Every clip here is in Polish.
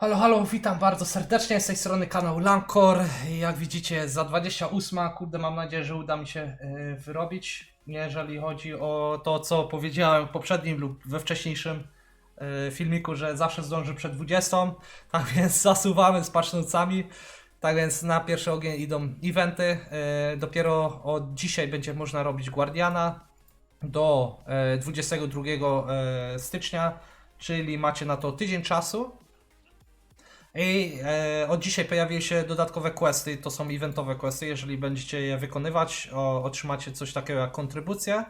Halo, halo, witam bardzo serdecznie z tej strony kanał Lankor. Jak widzicie, za 28, kurde, mam nadzieję, że uda mi się e, wyrobić. Jeżeli chodzi o to, co powiedziałem w poprzednim lub we wcześniejszym e, filmiku, że zawsze zdąży przed 20. Tak więc zasuwamy z pacznucami. Tak więc na pierwszy ogień idą eventy. E, Dopiero od dzisiaj będzie można robić Guardiana do e, 22 e, stycznia, czyli macie na to tydzień czasu. I e, od dzisiaj pojawiły się dodatkowe questy, to są eventowe questy, jeżeli będziecie je wykonywać, o, otrzymacie coś takiego jak kontrybucję,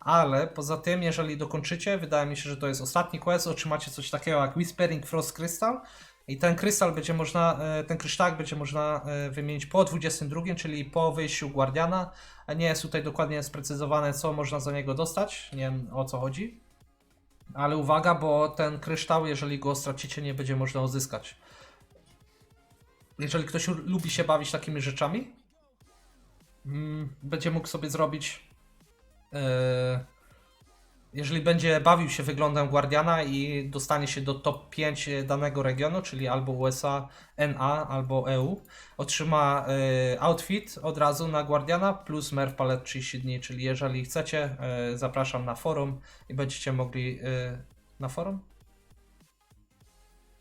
ale poza tym, jeżeli dokończycie, wydaje mi się, że to jest ostatni quest, otrzymacie coś takiego jak Whispering Frost Crystal. I ten krystal będzie można, e, ten kryształek będzie można e, wymienić po 22, czyli po wyjściu Guardiana, nie jest tutaj dokładnie sprecyzowane, co można za niego dostać, nie wiem o co chodzi. Ale uwaga, bo ten kryształ, jeżeli go stracicie, nie będzie można uzyskać jeżeli ktoś lu- lubi się bawić takimi rzeczami, mm, będzie mógł sobie zrobić. e, jeżeli będzie bawił się wyglądem Guardiana i dostanie się do top 5 danego regionu, czyli albo USA, NA, albo EU, otrzyma e, outfit od razu na Guardiana plus Merv Palet 30 dni. Czyli jeżeli chcecie, e, zapraszam na forum i będziecie mogli. na forum?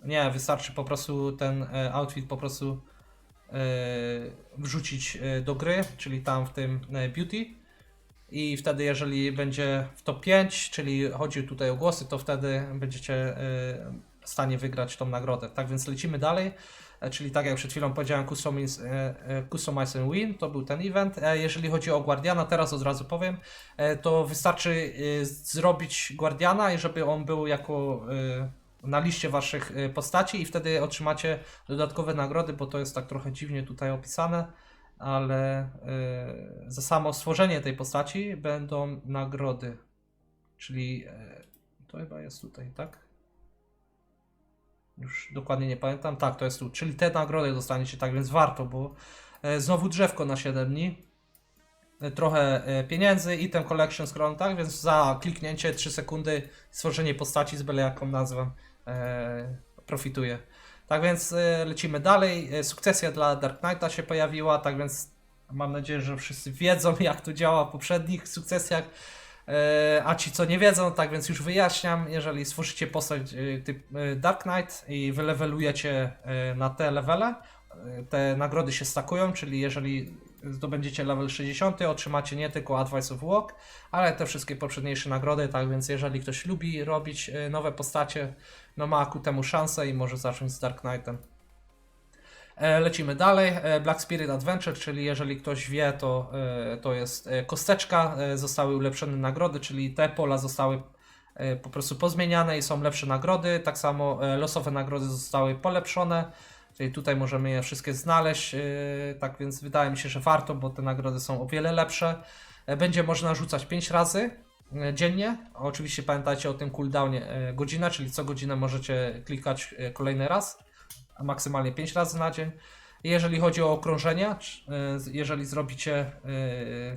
Nie, wystarczy po prostu ten e, outfit po prostu e, wrzucić e, do gry, czyli tam w tym beauty. I wtedy, jeżeli będzie w top 5, czyli chodzi tutaj o głosy, to wtedy będziecie w stanie wygrać tą nagrodę. Tak więc lecimy dalej. Czyli tak jak przed chwilą powiedziałem, Customize, and Win to był ten event. Jeżeli chodzi o Guardiana, teraz od razu powiem, to wystarczy zrobić Guardiana i żeby on był jako na liście waszych y, postaci i wtedy otrzymacie dodatkowe nagrody, bo to jest tak trochę dziwnie tutaj opisane, ale y, za samo stworzenie tej postaci będą nagrody. Czyli y, to chyba jest tutaj, tak? Już dokładnie nie pamiętam. Tak, to jest tu. Czyli te nagrody dostaniecie, tak więc warto, bo znowu drzewko na 7 dni. Trochę pieniędzy, item collection scroll, tak? Więc za kliknięcie 3 sekundy stworzenie postaci z byle jaką nazwę e, profituje. Tak więc e, lecimy dalej. E, Sukcesja dla Dark Knighta się pojawiła, tak więc mam nadzieję, że wszyscy wiedzą, jak to działa w poprzednich sukcesjach. E, A ci, co nie wiedzą, tak więc już wyjaśniam. Jeżeli stworzycie postać e, typ e, Dark Knight i wylewelujecie e, na te levele, e, te nagrody się stakują, czyli jeżeli zdobędziecie level 60, otrzymacie nie tylko Advice of Walk, ale te wszystkie poprzedniejsze nagrody, tak więc jeżeli ktoś lubi robić e, nowe postacie, no ma ku temu szansę i może zacząć z Dark Knightem. E, Lecimy dalej. E, Black Spirit Adventure, czyli jeżeli ktoś wie, to, e, to jest kosteczka. Zostały ulepszone nagrody, czyli te pola zostały po prostu pozmieniane i są lepsze nagrody. Tak samo losowe nagrody zostały polepszone. Czyli tutaj możemy je wszystkie znaleźć. e, Tak więc wydaje mi się, że warto, bo te nagrody są o wiele lepsze. E, Będzie można rzucać 5 razy dziennie. Oczywiście pamiętajcie o tym cooldownie godzina, czyli co godzinę możecie klikać kolejny raz, a maksymalnie 5 razy na dzień. Jeżeli chodzi o okrążenia, jeżeli zrobicie e,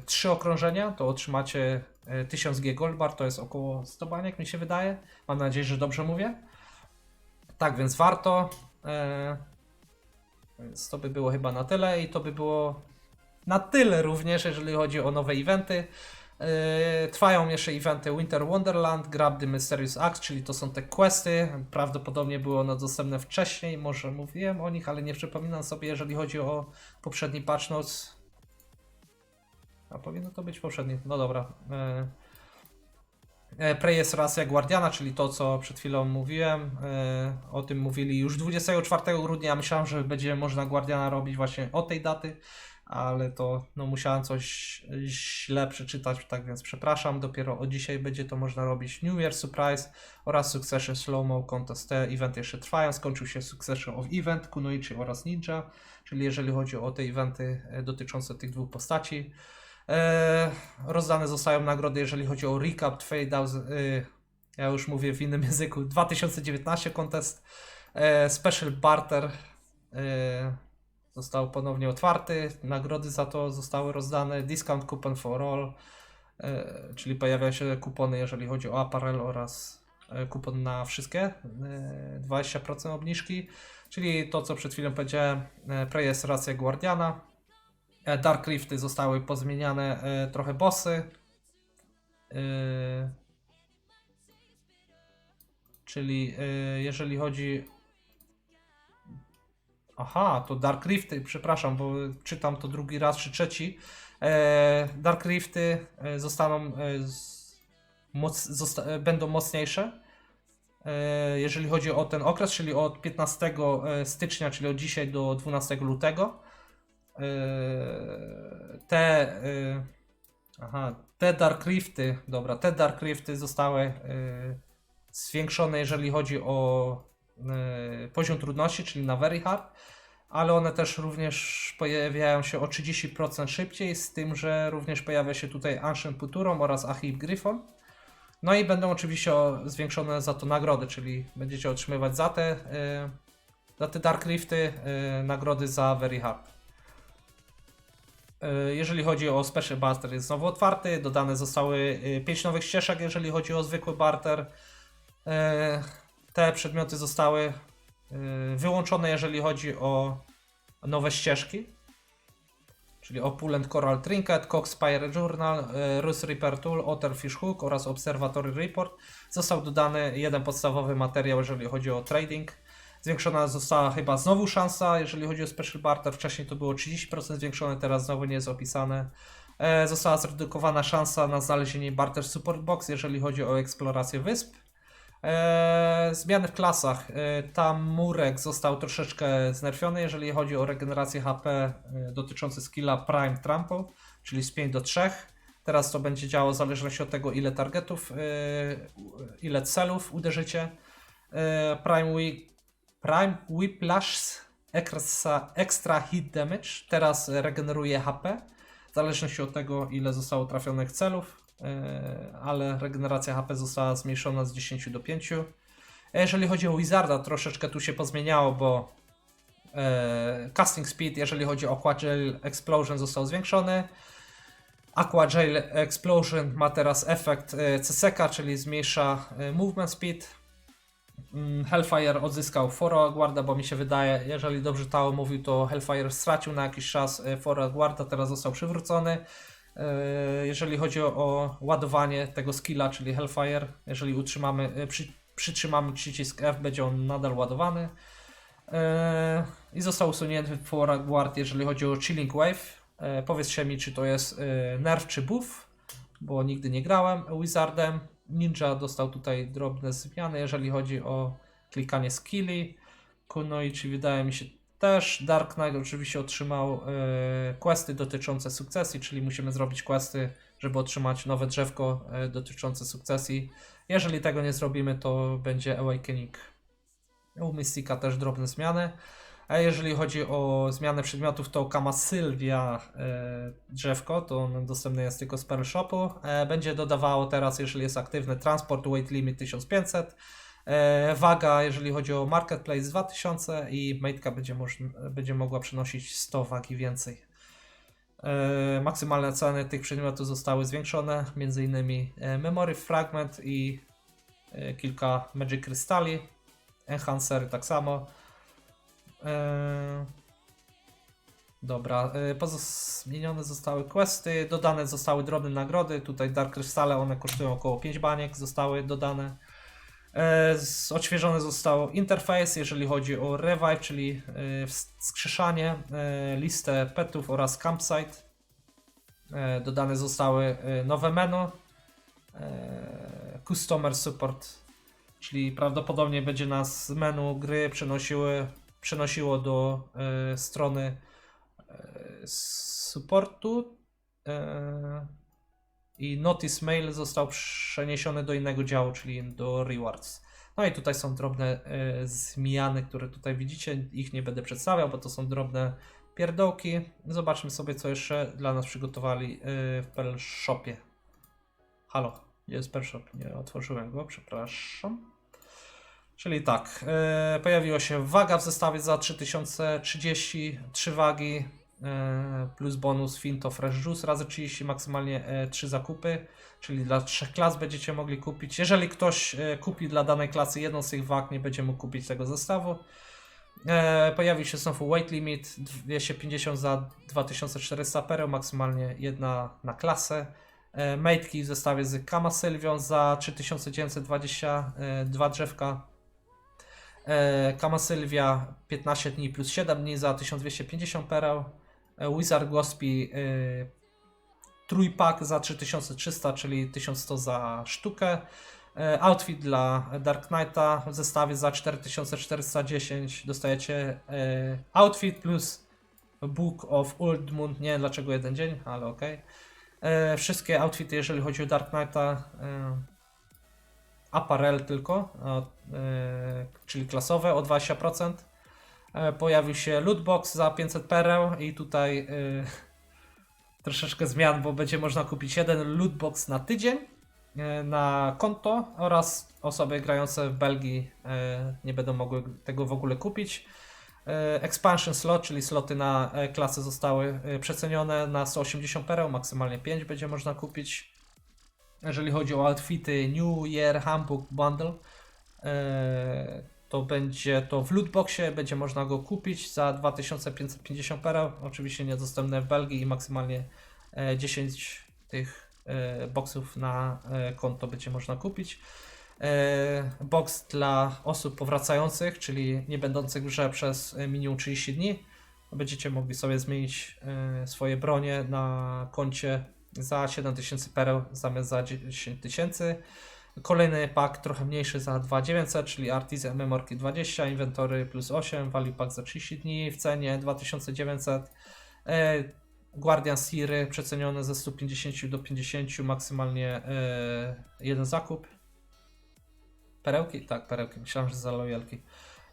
3 okrążenia, to otrzymacie e, 1000 G Gold Bar, to jest około 100 baniek mi się wydaje. Mam nadzieję, że dobrze mówię. Tak więc warto. Więc to by było chyba na tyle i to by było na tyle również, jeżeli chodzi o nowe eventy. Yy, Trwają jeszcze eventy Winter Wonderland, Grab the Mysterious Axe, czyli to są te questy. Prawdopodobnie były one dostępne wcześniej, może mówiłem o nich, ale nie przypominam sobie, jeżeli chodzi o poprzedni patch notes. A powinno to być poprzedni. No dobra. Yy, Prey jest racja Guardiana, czyli to, co przed chwilą mówiłem. E, O tym mówili już 24 grudnia. Myślałem, że będzie można Guardiana robić właśnie od tej daty, ale to no, musiałem coś źle przeczytać, tak więc przepraszam. Dopiero od dzisiaj będzie to można robić New Year Surprise oraz Succession Slow Mo Contest. Te eventy jeszcze trwają. Skończył się Succession of Event, Kunoichi oraz Ninja, czyli jeżeli chodzi o te eventy e, dotyczące tych dwóch postaci. E, rozdane zostają nagrody, jeżeli chodzi o Recap 2000, y, ja już mówię w innym języku, 2019 contest, e, Special Barter e, został ponownie otwarty, nagrody za to zostały rozdane, Discount Coupon for All, czyli pojawiają się kupony, jeżeli chodzi o apparel oraz kupon na wszystkie, e, 20% obniżki, czyli to co przed chwilą powiedziałem, e, Prejes Racja Guardiana. E, Dark Rifty zostały pozmieniane, e, trochę bossy. E, Czyli jeżeli chodzi. Aha, to Dark Rifty, przepraszam, bo czytam to drugi raz czy trzeci. Dark Rifty zostaną. Moc, zosta, będą mocniejsze. Jeżeli chodzi o ten okres, czyli od 15 e, stycznia, czyli od dzisiaj do 12 lutego. E, te. E, aha, te Dark Rifty, dobra, te Dark Rifty zostały. E, zwiększone, jeżeli chodzi o poziom trudności, czyli na Very Hard, ale one też również pojawiają się o 30% szybciej, z tym, że również pojawia się tutaj Ancient Puturom oraz Achib Gryfon. No i będą oczywiście zwiększone za to nagrody, czyli będziecie otrzymywać za te, za te Dark Rifty nagrody za Very Hard. Y, Jeżeli chodzi o Special Barter jest znowu otwarty, dodane zostały 5 nowych ścieżek, jeżeli chodzi o zwykły barter. E, te przedmioty zostały e, wyłączone, jeżeli chodzi o nowe ścieżki. Czyli Opulent Coral Trinket, Coxspire Journal, e, Rus Reaper Tool, Otter Fish Hook oraz Observatory Report. Został dodany jeden podstawowy materiał, jeżeli chodzi o trading. Zwiększona została chyba znowu szansa, jeżeli chodzi o Special Barter. Wcześniej to było 30% zwiększone, teraz znowu nie jest opisane. E, Została zredukowana szansa na znalezienie Barter Support Box, jeżeli chodzi o eksplorację wysp. Eee, zmiany w klasach. Eee, tam murek został troszeczkę znerfiony, jeżeli chodzi o regenerację HP e, dotyczący skilla Prime Trample, czyli z 5 do 3. Teraz to będzie działało w zależności od tego, ile targetów, e, ile celów uderzycie. E, Prime, Wi- Prime Whiplash extra, extra Hit Damage teraz regeneruje HP, w zależności od tego, ile zostało trafionych celów. E, ale regeneracja HP została zmniejszona z 10 do 5. A Jeżeli chodzi o Wizarda, troszeczkę tu się pozmieniało, bo e, casting speed, jeżeli chodzi o Aqua Gel Explosion, został zwiększony. Aqua Gel Explosion ma teraz efekt e, CSK, czyli zmniejsza e, movement speed. Mm, Hellfire odzyskał Foro Guarda, bo mi się wydaje, jeżeli dobrze Tao mówił, to Hellfire stracił na jakiś czas e, Foro Guarda, teraz został przywrócony. E, Jeżeli chodzi o, ładowanie tego skilla, czyli Hellfire, jeżeli utrzymamy, e, przy, przytrzymamy przycisk F, będzie on nadal ładowany. I został usunięty Forward Guard, jeżeli chodzi o Chilling Wave. Powiedzcie mi, czy to jest nerf czy buff, bo nigdy nie grałem Wizardem. Ninja dostał tutaj drobne zmiany, jeżeli chodzi o klikanie skilli. Kunoichi wydaje mi się też. Dark Knight oczywiście otrzymał e, questy dotyczące sukcesji, czyli musimy zrobić questy, żeby otrzymać nowe drzewko e, dotyczące sukcesji. Jeżeli tego nie zrobimy, to będzie Awakening. U Mystika też drobne zmiany. A jeżeli chodzi o zmianę przedmiotów, to Kama Sylwia e, drzewko, to ono dostępne jest tylko z Pearl Shopu. E, będzie dodawało teraz, jeżeli jest aktywny, transport weight limit 1500. E, waga, jeżeli chodzi o marketplace 2000 i mate'ka będzie, będzie mogła przynosić 100 wagi więcej. E, maksymalne ceny tych przedmiotów zostały zwiększone, m.in. e, Memory Fragment i e, kilka Magic Krystali, Enhancery tak samo. E, Dobra, e, pozos- zmienione zostały questy, dodane zostały drobne nagrody. Tutaj Dark Krystale, one kosztują około 5 baniek, zostały dodane. E, Odświeżony został interfejs, jeżeli chodzi o revive, czyli e, wskrzeszanie, listę petów oraz campsite. Dodane zostały nowe menu, customer support, czyli prawdopodobnie będzie nas menu gry przenosiły, przenosiło do e, strony e, supportu. E, i Notice Mail został przeniesiony do innego działu, czyli do Rewards. No i tutaj są drobne e, zmiany, które tutaj widzicie. Ich nie będę przedstawiał, bo to są drobne pierdołki. Zobaczmy sobie, co jeszcze dla nas przygotowali e, w Pearl Shopie. Halo, jest Pearl Shop? Nie otworzyłem go, przepraszam. Czyli tak, e, pojawiła się waga w zestawie za 3033 wagi. e, plus bonus Finto Fresh Juice razy 30, maksymalnie e, 3 zakupy, czyli dla trzech klas będziecie mogli kupić. Jeżeli ktoś e, kupi dla danej klasy jedną z tych wag, nie będzie mógł kupić tego zestawu. E, pojawi się znowu weight limit 250 za 2400 pereł, maksymalnie jedna na klasę. E, w zestawie z Kama Sylwią za 3920, e, dwa drzewka. E, Kama Sylwia 15 dni plus 7 dni za 1250 pereł. E, Wizard Gospie e, trójpak za 3300, czyli 1100 za sztukę. Outfit dla Dark Knighta w zestawie za 4410 dostajecie outfit plus Book of Old Moon. Nie wiem dlaczego jeden dzień, ale okej. Wszystkie outfity, jeżeli chodzi o Dark Knighta, apparel tylko, e, czyli klasowe o 20%. E, Pojawił się lootbox za 500 pereł i tutaj e, troszeczkę zmian, bo będzie można kupić jeden lootbox na tydzień na konto oraz osoby grające w Belgii nie będą mogły tego w ogóle kupić. Expansion slot, czyli sloty na klasy zostały przecenione na 180 pereł, maksymalnie 5 będzie można kupić. Jeżeli chodzi o outfity New Year Handbook Bundle, e, to będzie to w lootboxie, będzie można go kupić za 2550 pereł, oczywiście niedostępne w Belgii i maksymalnie e, 10 tych e, boxów na e, konto będzie można kupić. E, Box dla osób powracających, czyli nie będących w grze przez e, minimum 30 dni. Będziecie mogli sobie zmienić e, swoje bronie na koncie za 7000 pereł zamiast za 10 tysięcy. Kolejny pak trochę mniejszy za 2900, czyli Artisan Memorki 20, Inventory plus 8, Value Pack za 30 dni w cenie 2900. E, Guardian Siry przecenione ze 150 do 50, maksymalnie e, jeden zakup. Perełki? Tak, perełki. Myślałem, że za lojalki.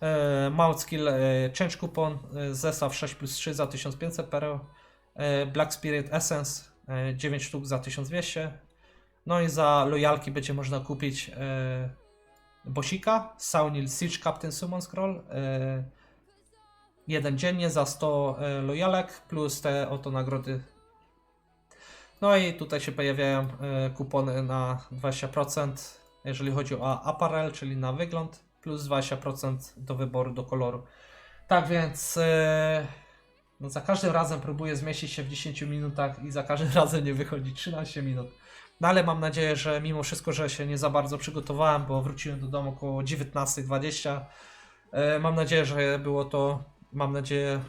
E, Mount Skill Change Coupon, zestaw 6 plus 3 za 1500 pereł. Black Spirit Essence 9 sztuk za 1200. No i za lojalki będzie można kupić e, Bosika, Saunil Siege Captain Summon Scroll. E, jeden dziennie za 100 e, lojalek plus te oto nagrody. No i tutaj się pojawiają e, kupony na 20%, jeżeli chodzi o apparel, czyli na wygląd, plus 20% do wyboru, do koloru. Tak więc e, no za każdym razem próbuję zmieścić się w 10 minutach i za każdym razem nie wychodzi 13 minut. No ale mam nadzieję, że mimo wszystko, że się nie za bardzo przygotowałem, bo wróciłem do domu około 19.20. E, Mam nadzieję, że było to, mam nadzieję,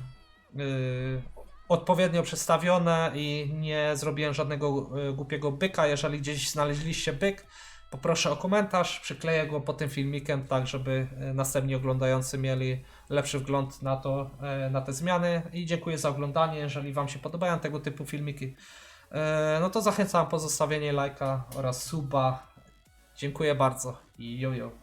yy, odpowiednio przedstawione i nie zrobiłem żadnego y, głupiego byka. Jeżeli gdzieś znaleźliście byk, poproszę o komentarz, przykleję go pod tym filmikiem, tak żeby y, następni oglądający mieli lepszy wgląd na to, y, na te zmiany. I dziękuję za oglądanie. Jeżeli Wam się podobają tego typu filmiki, y, no to zachęcam po zostawienie lajka oraz suba. Dziękuję bardzo i jojo.